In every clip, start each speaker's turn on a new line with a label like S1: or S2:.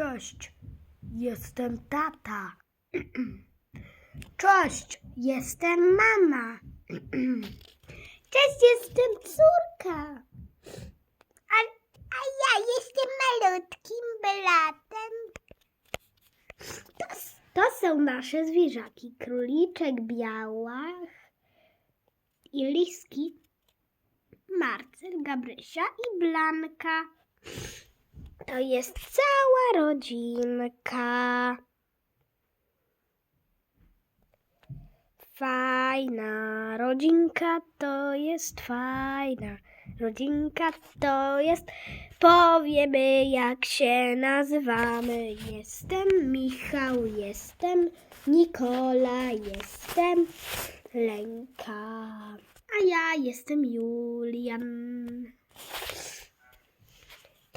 S1: Cześć, jestem tata. Cześć, jestem mama. Cześć, jestem córka. A, a ja jestem malutkim bratem. To, to są nasze zwierzaki. Króliczek białach i liski. Marcel, Gabrysia i Blanka. To jest cała rodzinka. Fajna rodzinka to jest fajna. Rodzinka to jest. Powiemy, jak się nazywamy. Jestem Michał, jestem Nikola, jestem Lenka. A ja jestem Julian.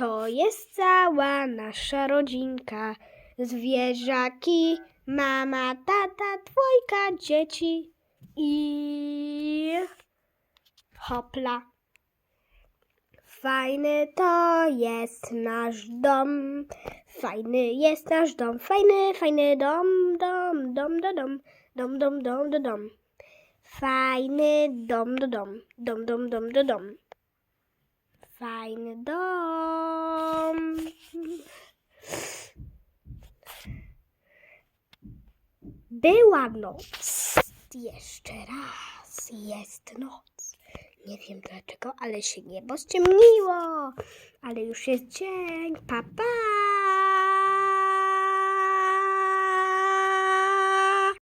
S1: To jest cała nasza rodzinka. Zwierzaki, mama, tata, dwójka dzieci i hopla. Fajny to jest nasz dom. Fajny jest nasz dom. Fajny, fajny dom, dom, dom, do dom. Dom, dom, dom, do dom. Fajny dom, do dom. Dom, dom, dom, do dom. Fajny dom. Była noc. Jeszcze raz jest noc. Nie wiem dlaczego, ale się niebo ściemniło. Ale już jest dzień. Pa, pa.